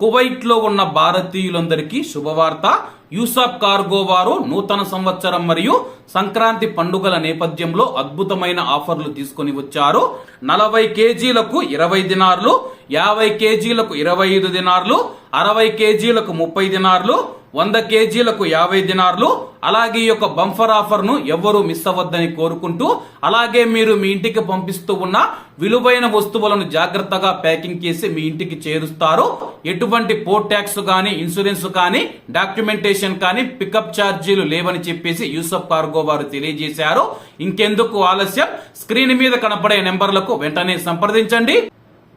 కువైట్లో ఉన్న భారతీయులందరికీ శుభవార్త. యూసాఫ్ కార్గో వారు నూతన సంవత్సరం మరియు సంక్రాంతి పండుగల నేపథ్యంలో అద్భుతమైన ఆఫర్లు తీసుకొని వచ్చారు. నలభై కేజీలకు ఇరవై దినార్లు యాభై కేజీలకు ఇరవై ఐదు దినార్లు అరవై కేజీలకు ముప్పై దినార్లు వంద కేజీలకు యాభై దినార్లు. అలాగే ఈ యొక్క బంఫర్ ఆఫర్ను ఎవ్వరూ మిస్ అవ్వద్దని కోరుకుంటూ అలాగే మీరు మీ ఇంటికి పంపిస్తూ ఉన్న విలువైన వస్తువులను జాగ్రత్తగా ప్యాకింగ్ చేసి మీ ఇంటికి చేరుస్తారు. ఎటువంటి పోర్ట్ ట్యాక్స్ కానీ ఇన్సూరెన్స్ కానీ డాక్యుమెంటేషన్ కానీ పికప్ ఛార్జీలు లేవని చెప్పేసి యూసఫ్ కార్గో వారు తెలియజేశారు. ఇంకెందుకు ఆలస్యం? స్క్రీన్ మీద కనపడే నెంబర్లకు వెంటనే సంప్రదించండి.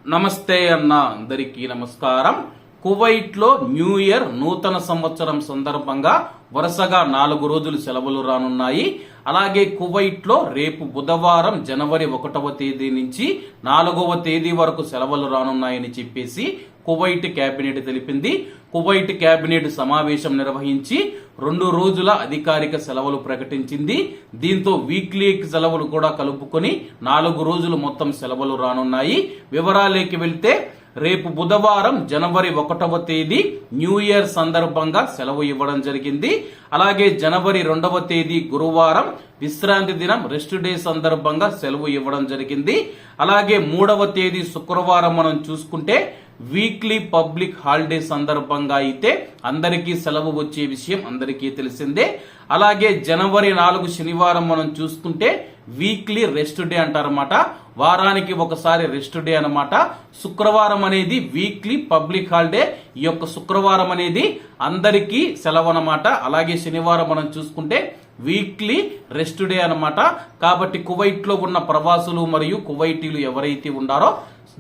నమస్తే అన్న అందరికీ నమస్కారం. కువైట్లో న్యూ ఇయర్ నూతన సంవత్సరం సందర్భంగా వరుసగా నాలుగు రోజులు సెలవులు రానున్నాయి. అలాగే కువైట్లో రేపు బుధవారం జనవరి ఒకటవ తేదీ నుంచి నాలుగవ తేదీ వరకు సెలవులు రానున్నాయని చెప్పేసి కువైట్ కేబినెట్ తెలిపింది. కువైట్ కేబినెట్ సమావేశం నిర్వహించి రెండు రోజుల అధికారిక సెలవులు ప్రకటించింది. దీంతో వీక్లీ సెలవులు కూడా కలుపుకొని నాలుగు రోజులు మొత్తం సెలవులు రానున్నాయి. వివరాలేకి వెళ్తే రేపు బుధవారం జనవరి ఒకటవ తేదీ న్యూ ఇయర్ సందర్భంగా సెలవు ఇవ్వడం జరిగింది. అలాగే జనవరి రెండవ తేదీ గురువారం విశ్రాంతి దినం రెస్ట్ డే సందర్భంగా సెలవు ఇవ్వడం జరిగింది. అలాగే మూడవ తేదీ శుక్రవారం మనం చూసుకుంటే వీక్లీ పబ్లిక్ హాలిడే సందర్భంగా అయితే అందరికీ సెలవు వచ్చే విషయం అందరికీ తెలిసిందే. అలాగే జనవరి నాలుగు శనివారం మనం చూసుకుంటే వీక్లీ రెస్ట్ డే అంటారన్నమాట. వారానికి ఒకసారి రెస్ట్ డే అనమాట శుక్రవారం అనేది వీక్లీ పబ్లిక్ హాలిడే ఈ యొక్క శుక్రవారం అనేది అందరికీ సెలవు అనమాట అలాగే శనివారం మనం చూసుకుంటే వీక్లీ రెస్ట్ డే అనమాట కాబట్టి కువైట్లో ఉన్న ప్రవాసులు మరియు కువైటీలు ఎవరైతే ఉన్నారో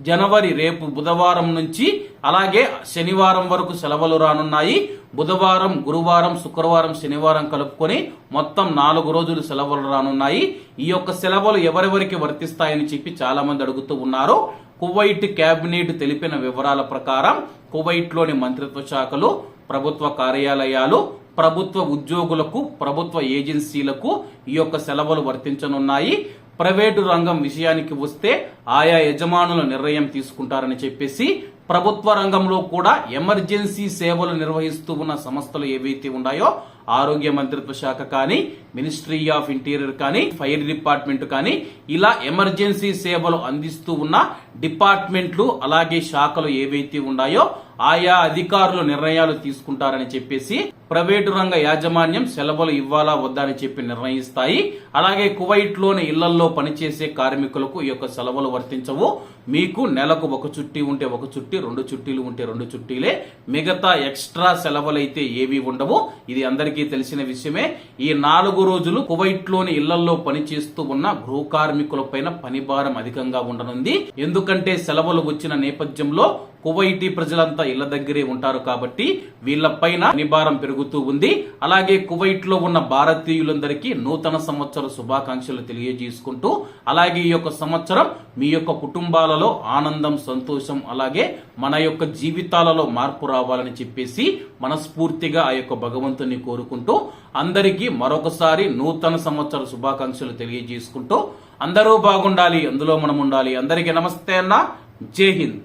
జనవరి రేపు బుధవారం నుంచి అలాగే శనివారం వరకు సెలవులు రానున్నాయి. బుధవారం గురువారం శుక్రవారం శనివారం కలుపుకొని మొత్తం నాలుగు రోజులు సెలవులు రానున్నాయి. ఈ యొక్క సెలవులు ఎవరెవరికి వర్తిస్తాయని చెప్పి చాలా మంది అడుగుతూ ఉన్నారు. కువైట్ కేబినెట్ తెలిపిన వివరాల ప్రకారం కువైట్లోని మంత్రిత్వ శాఖలు ప్రభుత్వ కార్యాలయాలు ప్రభుత్వ ఉద్యోగులకు ప్రభుత్వ ఏజెన్సీలకు ఈ యొక్క సెలవులు వర్తించనున్నాయి. ప్రైవేటు రంగం విషయానికి వస్తే ఆయా యజమానుల నిర్ణయం తీసుకుంటారని చెప్పేసి ప్రభుత్వ రంగంలో కూడా ఎమర్జెన్సీ సేవలు నిర్వహిస్తూ ఉన్న సంస్థలు ఏవైతే ఉన్నాయో ఆరోగ్య మంత్రిత్వ శాఖ కానీ మినిస్ట్రీ ఆఫ్ ఇంటీరియర్ కానీ ఫైర్ డిపార్ట్మెంట్ కానీ ఇలా ఎమర్జెన్సీ సేవలు అందిస్తూ ఉన్న డిపార్ట్మెంట్లు అలాగే శాఖలు ఏవైతే ఉన్నాయో ఆయా అధికారులు నిర్ణయాలు తీసుకుంటారని చెప్పేసి ప్రైవేటు రంగ యాజమాన్యం సెలవులు ఇవ్వాలా వద్దా అని చెప్పి నిర్ణయిస్తాయి. అలాగే కువైట్లోని ఇళ్ళలో పనిచేసే కార్మికులకు ఈ యొక్క సెలవులు వర్తించవు. మీకు నెలకు ఒక చుట్టి ఉంటే ఒక చుట్టి రెండు చుట్టీలు ఉంటే రెండు చుట్టీలే. మిగతా ఎక్స్ట్రా సెలవులు అయితే ఏవి ఉండవు. ఇది అందరికీ తెలిసిన విషయమే ఈ నాలుగు రోజులు కువైట్లోని ఇళ్ళలో పనిచేస్తూ ఉన్న గృహ కార్మికుల పైన పని భారం అధికంగా ఉండనుంది. ఎందుకంటే సెలవులు వచ్చిన నేపథ్యంలో కువైటీ ప్రజలంతా ఇళ్ళ దగ్గరే ఉంటారు కాబట్టి వీళ్ళపైన నిభారం పెరుగుతూ ఉంది. అలాగే కువైట్లో ఉన్న భారతీయులందరికీ నూతన సంవత్సర శుభాకాంక్షలు తెలియజేసుకుంటూ అలాగే ఈ యొక్క సంవత్సరం మీ యొక్క కుటుంబాలలో ఆనందం సంతోషం అలాగే మన యొక్క జీవితాలలో మార్పు రావాలని చెప్పేసి మనస్ఫూర్తిగా ఆ యొక్క భగవంతుని కోరుకుంటూ అందరికీ మరొకసారి నూతన సంవత్సర శుభాకాంక్షలు తెలియజేసుకుంటూ అందరూ బాగుండాలి అందులో మనం ఉండాలి. అందరికీ నమస్తే అన్న. జై హింద్.